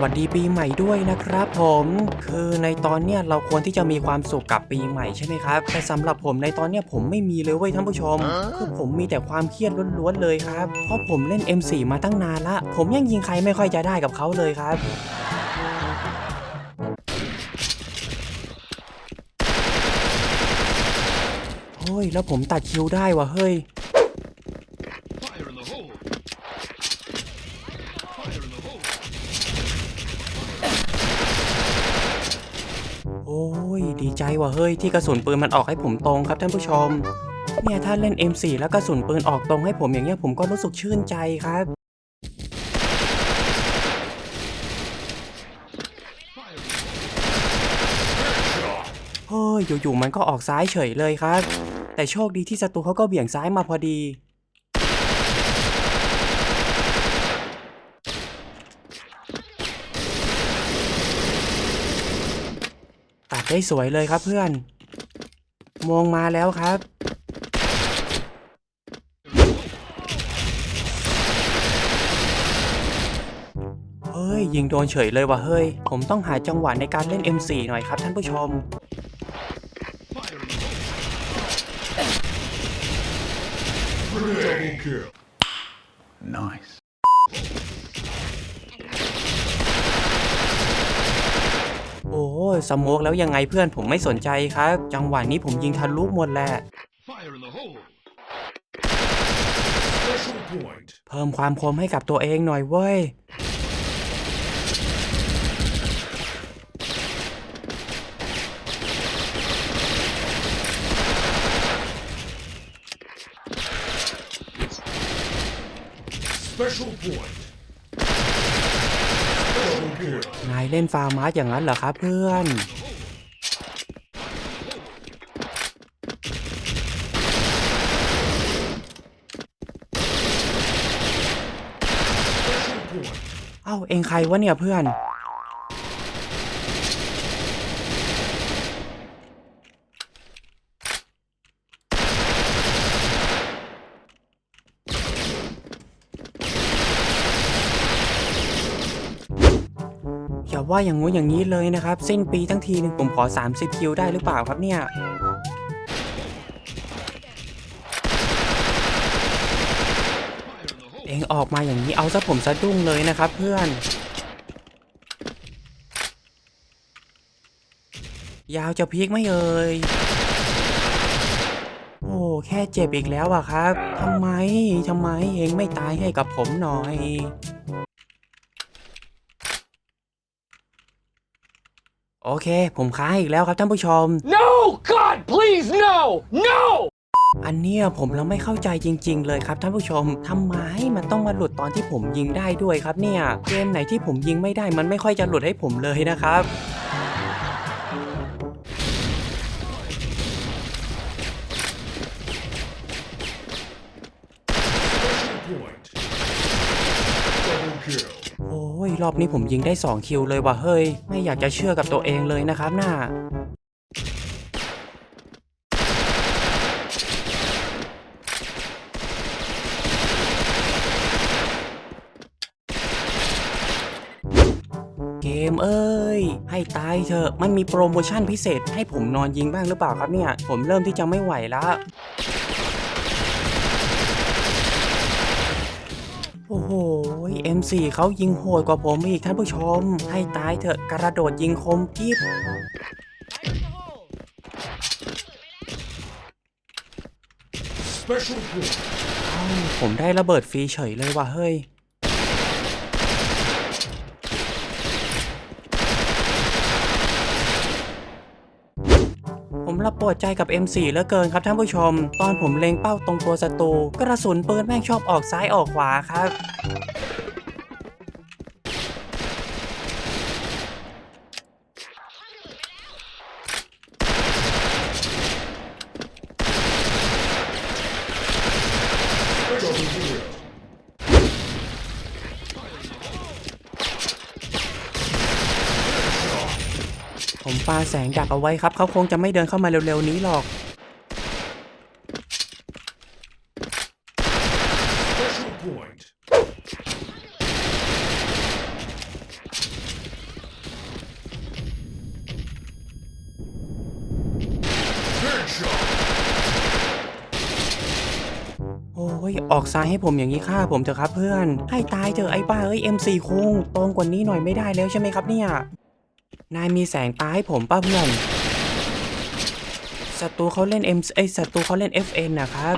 วัสดีปีใหม่ด้วยนะครับผม คือในตอนเนี้ยเราควรที่จะมีความสุขกับปีใหม่ใช่ไหมครับ แต่สำหรับผมในตอนเนี้ยผมไม่มีเลยเว้ยท่านผู้ชม คือผมมีแต่ความเครียดล้วนๆเลยครับ เพราะผมเล่น M4 มาตั้งนานละ ผมยังยิงใครไม่ค่อยจะได้กับเขาเลยครับเฮ้ยแล้วผมตัดคิวได้วะเฮ้ย ใจว่ะเฮ้ยที่กระสุนปืนมันออกให้ผมตรงครับท่านผู้ชม เนี่ยถ้าเล่น M4 แล้วกระสุนปืนออกตรงให้ผมอย่างเงี้ยผมก็รู้สึกชื่นใจครับ เฮ้ยอยู่ๆมันก็ออกซ้ายเฉยเลยครับ แต่โชคดีที่ศัตรูเขาก็เบี่ยงซ้ายมาพอดี ตัดได้สวยเลยครับเพื่อน มองมาแล้วครับ เฮ้ย ยิงโดนเฉยเลยว่ะเฮ้ย ผมต้องหาจังหวะในการเล่น M4 หน่อยครับท่านผู้ชม โอ้ยสโมกแล้วยังไงเพื่อนผมไม่สนใจครับ จังหวะนี้ผมยิงทะลุหมดแหละ Fire in the hole! Special point! เพิ่มความคมให้กับตัวเองหน่อยเว้ย Special point! Double kill! นาย เล่นฟาร์มาสอย่างนั้นเหรอครับเพื่อน เอ้าเองใครวะเนี่ยเพื่อน อย่าว่าอย่างงู้นอย่างนี้เลยนะครับ สิ้นปีทั้งทีหนึงผมขอ 30 คิวได้หรือเปล่าครับเนี่ยเองออกมาอย่างนี้เอาซะผมสะดุ้งเลยนะครับเพื่อน ยาวจะพีกไม่เอ่ยโอ้แค่เจ็บอีกแล้วอะครับทำไมทำไมเองไม่ตายให้กับผมหน่อย โอเค ผมค้างอีกแล้วครับท่านผู้ชม No! God, please, no! No! อันเนี้ยผมเราไม่เข้าใจจริง ๆ เลยครับท่านผู้ชมทำไมมันต้องมาหลุดตอนที่ผมยิงได้ด้วยครับเนี่ย เกมไหนที่ผมยิงไม่ได้มันไม่ค่อยจะหลุดให้ผมเลยนะครับ รอบนี้ผมยิงได้ 2 คิวเลยว่ะเฮ้ย ไม่อยากจะเชื่อกับตัวเองเลยนะครับน่าเกมเอ้ย ให้ตายเถอะ มันมีโปรโมชั่นพิเศษให้ผมนอนยิงบ้างหรือเปล่าครับเนี่ย ผมเริ่มที่จะไม่ไหวแล้ว โอ้โห M4 เขายิงโหดกว่าผมอีกท่านผู้ชม ให้ตายเถอะกระโดดยิงคมกิบ Special point! เอ้าผมได้ระเบิดฟรีเฉยเลยว่ะเฮ้ย ผมระปวดใจกับ M4 เหลือเกินครับท่านผู้ชม ตอนผมเล็งเป้าตรงตัวศัตรูกระสุนปืนแม่งชอบออกซ้ายออกขวาครับ ปาแสงดักเอาไว้ครับ เขาคงจะไม่เดินเข้ามาเร็วๆนี้หรอก โอ้ย ออกซ้ายให้ผมอย่างนี้ค่าผมเถอะครับเพื่อน ให้ตายเถอะไอ้บ้าเอ้ย MC คงตรงกว่านี้หน่อยไม่ได้แล้วใช่ไหมครับเนี่ย นายมีแสงตาให้ผมป้าเพื่อนศัตรูเขาเล่น M ไอศัตรูเขาเล่น FN นะครับ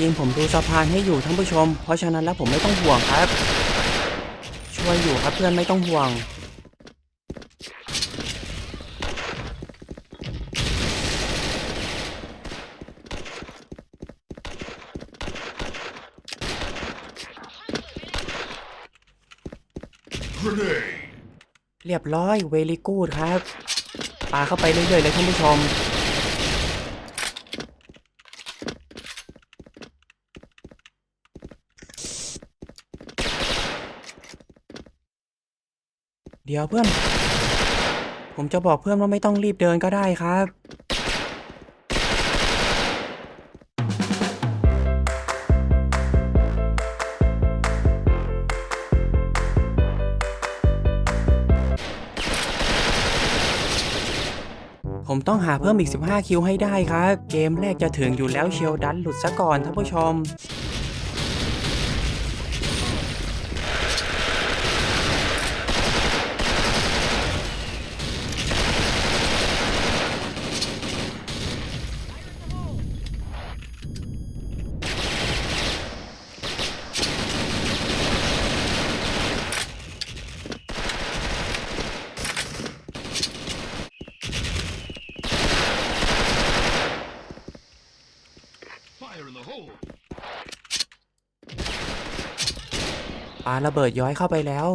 ยิงผมดูสะพานให้อยู่ท่านผู้ชม เพราะฉะนั้นแล้วผมไม่ต้องห่วงครับ ช่วยอยู่ครับเพื่อนไม่ต้องห่วง เรียบร้อยเวลีกูดครับปาเข้าไปเรื่อยๆเลยท่านผู้ชม เดี๋ยวเพื่อน ผมจะบอกเพื่อนว่าไม่ต้องรีบเดินก็ได้ครับ ผมต้องหาเพิ่มอีก 15 คิวให้ได้ครับ เกมแรกจะถึงอยู่แล้วเชียวดันหลุดซะก่อนท่านผู้ชมาระเบิดย้อยเข้าไปแล้ว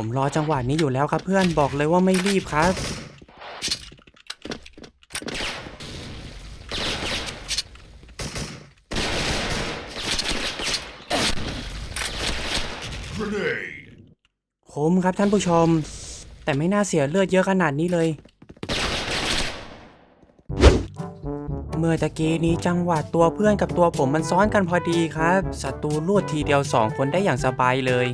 ผมรอจังหวะนี้อยู่แล้วครับเพื่อนบอกเลยว่าไม่รีบครับ คุ้มครับท่านผู้ชม แต่ไม่น่าเสียเลือดเยอะขนาดนี้เลย เมื่อตะกี้นี้จังหวะตัวเพื่อนกับตัวผมมันซ้อนกันพอดีครับศัตรูลวดทีเดียวสองคนได้อย่างสบายเลย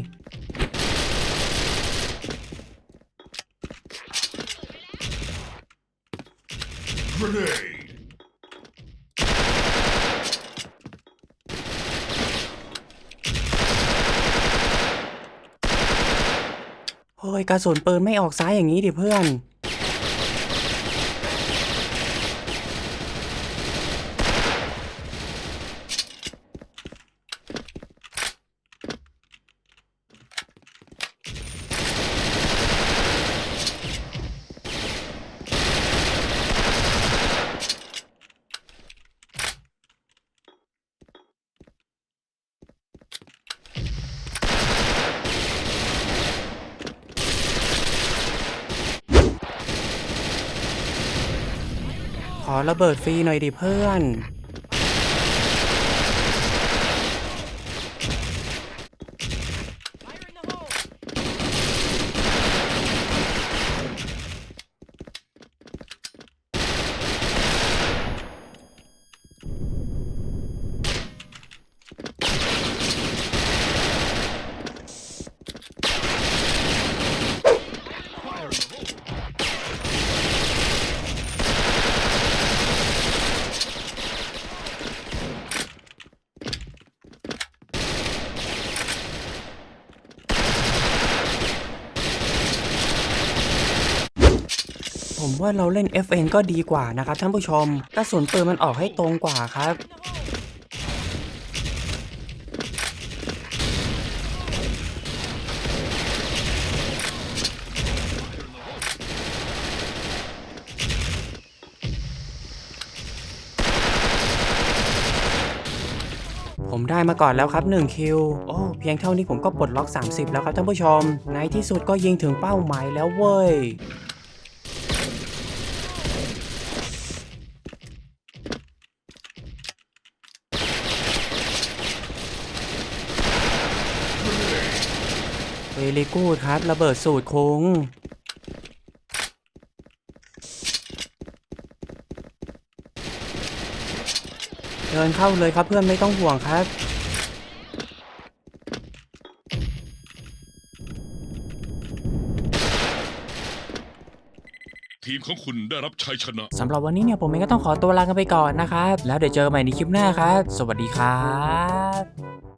Grenade. เฮ้ยกระสุนปืนไม่ออกซ้ายอย่างนี้ดิเพื่อน ระเบิดฟรีหน่อยดิเพื่อน ว่าเราเล่น FN ก็ดีกว่านะครับท่านผู้ชมกระสุนปืนมันออกให้ตรงกว่าครับผมได้มาก่อนแล้วครับ1คิว โอ้เพียงเท่านี้ผมก็ปลดล็อก 30 แล้วครับท่านผู้ชม ในที่สุดก็ยิงถึงเป้าหมายแล้วเว้ย วลีกูดครับ ระเบิดสูตรคงเดินเข้าเลยครับเพื่อนไม่ต้องห่วงครับ ทีมของคุณได้รับชัยชนะ สำหรับวันนี้เนี่ยผมเองก็ต้องขอตัวลากันไปก่อนนะครับ แล้วเดี๋ยวเจอกันใหม่ในคลิปหน้าครับ สวัสดีครับ